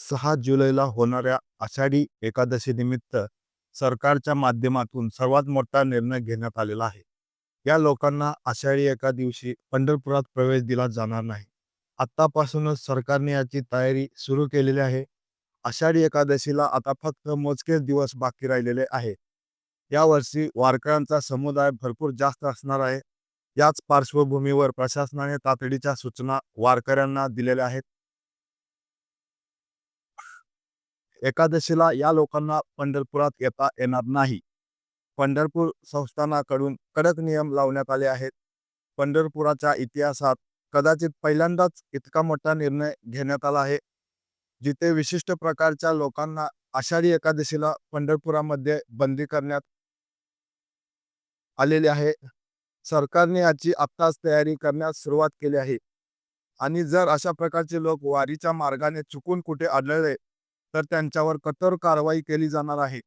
सहा जुलैला होणाऱ्या आषाढी एकादशी निमित्त सरकारच्या माध्यमातून सर्वात मोठा निर्णय घेण्यात आलेला आहे. या लोकांना आषाढी एका दिवशी पंढरपुरात प्रवेश दिला जाणार नाही. आत्तापासूनच सरकारने याची तयारी सुरू केलेली आहे. आषाढी एकादशीला आता फक्त मोजकेच दिवस बाकी राहिलेले आहे यावर्षी वारकऱ्यांचा समुदाय भरपूर जास्त असणार आहे. याच पार्श्वभूमीवर प्रशासनाने तातडीच्या सूचना वारकऱ्यांना दिलेल्या आहेत. एकादशीला या लोकांना पंढरपुरात येता येणार नाही. पंढरपूर संस्थानाकडून कडक नियम लावण्यात आले आहेत. पंढरपुराच्या इतिहासात कदाचित पहिल्यांदाच इतका मोठा निर्णय घेण्यात आला आहे. जिथे विशिष्ट प्रकारच्या लोकांना आषाढी एकादशीला पंढरपुरामध्ये बंदी करण्यात आलेली आहे. सरकारने याची आत्ताच तयारी करण्यास सुरुवात केली आहे. आणि जर अशा प्रकारचे लोक वारीच्या मार्गाने चुकून कुठे आढळले तर त्यांच्यावर कठोर कारवाई केली जाणार आहे.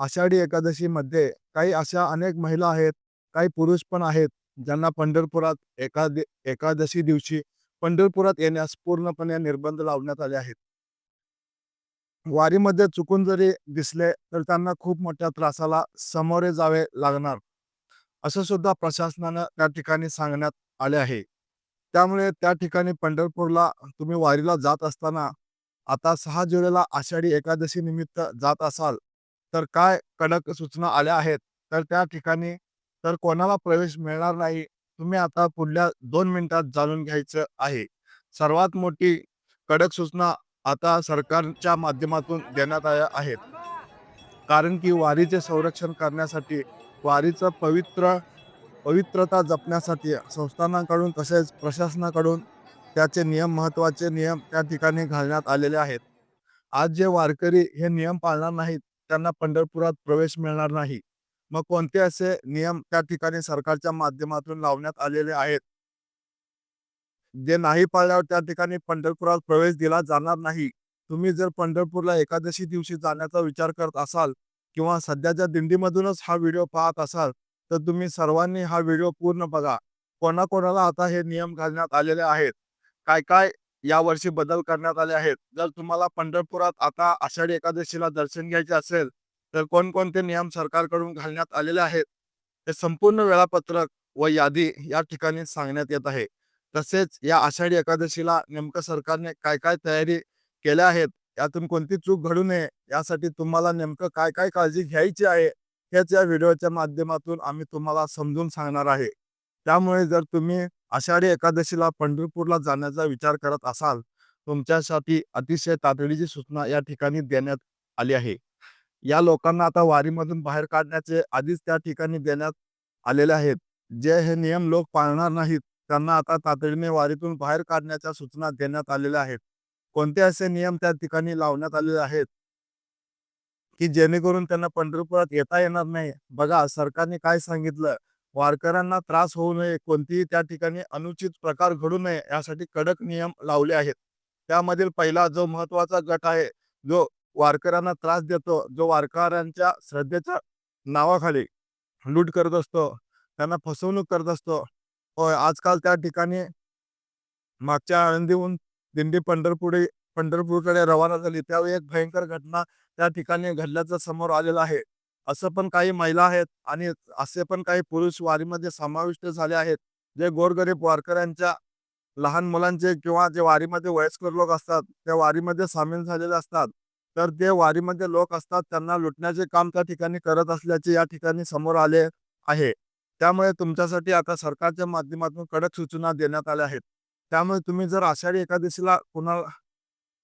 आषाढी एकादशीमध्ये काही अशा अनेक महिला आहेत काही पुरुष पण आहेत ज्यांना पंढरपुरात एकादे एकादशी दिवशी पंढरपुरात येण्यास पूर्णपणे निर्बंध लावण्यात आले आहेत. वारीमध्ये चुकून जरी दिसले तर त्यांना खूप मोठ्या त्रासाला सामोरे जावे लागणार असं सुद्धा प्रशासनानं त्या ठिकाणी सांगण्यात आले आहे. त्यामुळे त्या ठिकाणी पंढरपूरला तुम्ही वारीला जात असताना आता सहा जुलैला आषाढी एकादशी निमित्त जात असाल तर काय कडक सूचना आल्या आहेत? तर त्या ठिकाणी तर कोणाला प्रवेश मिळणार नाही तुम्ही आता पुढल्या दोन मिनिटात जाणून घ्यायचं आहे. सर्वात मोठी कडक सूचना आता सरकारच्या माध्यमातून देण्यात आल्या आहेत. कारण की वारीचे संरक्षण करण्यासाठी वारीचं पवित्र पवित्रता जपण्यासाठी संस्थानाकडून तसेच प्रशासनाकडून त्याचे नियम महत्त्वाचे नियम त्या ठिकाणी घालण्यात आलेले आहेत. आज जे वारकरी हे नियम पाळणार नाहीत त्यांना पंढरपुरात प्रवेश मिळणार नाही. मग कोणते असे नियम त्या ठिकाणी सरकारच्या माध्यमातून लावण्यात आलेले आहेत? जे नाही पाळल्यावर त्या ठिकाणी पंढरपुरात प्रवेश दिला जाणार नाही. तुम्ही जर पंढरपूरला एकादशी दिवशी जाण्याचा विचार करत असाल किंवा सध्याच्या दिंडीमधूनच हा व्हिडिओ पाहत असाल तर तुम्ही सर्वांनी हा व्हिडिओ पूर्ण बघा. कोणाकोणाला आता हे नियम घालण्यात आलेले आहेत? काय काय यावर्षी बदल करण्यात आले आहेत? जर तुम्हाला पंढरपुरात आता आषाढी एकादशीला दर्शन घ्यायचे असेल तर कोणकोणते नियम सरकारकडून घालण्यात आलेले आहेत? हे संपूर्ण वेळापत्रक व यादी या ठिकाणी सांगण्यात येत आहे. तसेच या आषाढी एकादशीला नेमकं सरकारने काय काय तयारी केल्या आहेत? यातून कोणती चूक घडू नये? यासाठी तुम्हाला नेमकं काय काय काळजी घ्यायची आहे? हेच या व्हिडिओच्या माध्यमातून आम्ही तुम्हाला समजून सांगणार आहे. त्यामुळे जर तुम्ही आषाढी एकादशीला पंढरपूरला जाण्याचा विचार करत असाल तुमच्यासाठी अतिशय तातडीची सूचना या ठिकाणी देण्यात आली आहे. या लोकांना आता वारीमधून बाहेर काढण्याचे आधीच त्या ठिकाणी देण्यात आलेले आहेत. जे हे नियम लोक पाळणार नाहीत त्यांना आता तातडीने वारीतून बाहेर काढण्याच्या सूचना देण्यात आलेल्या आहेत. कोणते असे नियम त्या ठिकाणी लावण्यात आलेले आहेत? की जेणेकरून त्यांना पंढरपुरात येता येणार नाही? बघा सरकारने काय सांगितलं? वारकऱ्यांना त्रास होऊ नये कोणतीही त्या ठिकाणी अनुचित प्रकार घडू नये यासाठी कडक नियम लावले आहेत. त्यामधील पहिला जो महत्त्वाचा गट आहे जो वारकऱ्यांना त्रास देतो जो वारकऱ्यांच्या श्रद्धेच्या नावाखाली लूट करत असतो त्यांना फसवणूक करत असतो. होय आजकाल त्या ठिकाणी मागच्या आळंदीहून दिंडी पंढरपुढे पंढरपूरकडे रवाना झाली. त्यावेळी एक भयंकर घटना त्या ठिकाणी घडल्याचं समोर आलेलं आहे. असं पण काही महिला आहेत आणि असे पण काही पुरुष वारीमध्ये समाविष्ट झाले आहेत. जे गोरगरीब वारकऱ्यांच्या लहान मुलांचे किंवा जे वारीमध्ये वयस्कर लोक असतात त्या वारीमध्ये सामील झालेले असतात. तर ते वारीमध्ये लोक असतात त्यांना लुटण्याचे काम त्या ठिकाणी करत असल्याचे या ठिकाणी समोर आले आहे. त्यामुळे तुमच्यासाठी आता सरकारच्या माध्यमातून कडक सूचना देण्यात आल्या आहेत. त्यामुळे तुम्ही जर आषाढी एकादशीला कुणा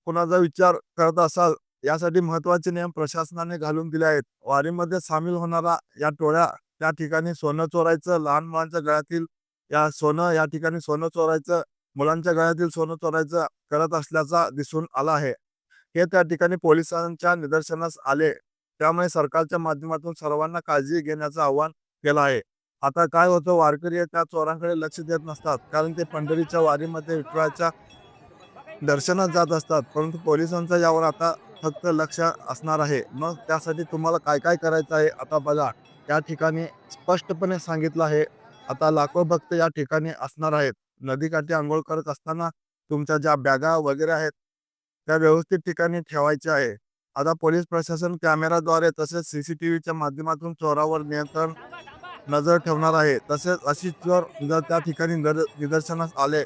कुणाचा विचार करत असाल यासाठी महत्त्वाचे नियम प्रशासनाने घालून दिले आहेत. वारीमध्ये सामील होणारा या टोळ्या त्या ठिकाणी सोनं चोरायचं लहान मुलांच्या गळ्यातील या सोनं या ठिकाणी सोनं चोरायचं मुलांच्या गळ्यातील सोनं चोरायचं करत असल्याचा दिसून आला आहे. हे त्या ठिकाणी पोलिसांच्या निदर्शनास आले. त्यामुळे सरकारच्या माध्यमातून सर्वांना काळजी घेण्याचं आवाहन केलं आहे. आता काय होतं वारकरी त्या चोरांकडे लक्ष देत नसतात कारण ते पंढरीच्या वारीमध्ये विठुराच्या दर्शनात जात असतात. परंतु पोलिसांचा यावर आता फक्त लक्ष असणार आहे. मग त्यासाठी तुम्हाला काय काय करायचं आहे? आता बघा त्या ठिकाणी स्पष्टपणे सांगितलं आहे. आता लाखो भक्त या ठिकाणी असणार आहेत. नदीकाठी आंघोळ करत असताना तुमच्या ज्या बॅगा वगैरे आहेत त्या व्यवस्थित ठिकाणी ठेवायच्या आहे. आता पोलीस प्रशासन कॅमेराद्वारे तसेच सीसीटीव्हीच्या माध्यमातून चोरावर नियंत्रण नजर ठेवणार आहे. तसेच अशी चोर जर त्या ठिकाणी निदर्शनास आले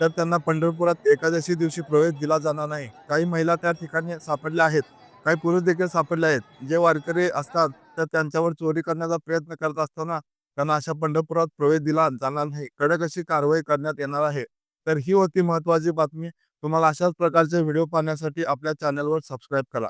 तर त्यांना पंढरपुरात एकादशी दिवशी प्रवेश दिला जाणार नाही. काही महिला त्या ठिकाणी सापडल्या आहेत. काही पुरुष देखील सापडले आहेत. जे वारकरी असतात तर त्यांच्यावर चोरी करण्याचा प्रयत्न करत असताना त्यांना अशा पंढरपुरात प्रवेश दिला जाणार नाही. कडक अशी कारवाई करण्यात येणार आहे. तर ही होती महत्वाची बातमी. तुम्हाला अशाच प्रकारचे व्हिडिओ पाहण्यासाठी आपल्या चॅनलवर सबस्क्राईब करा.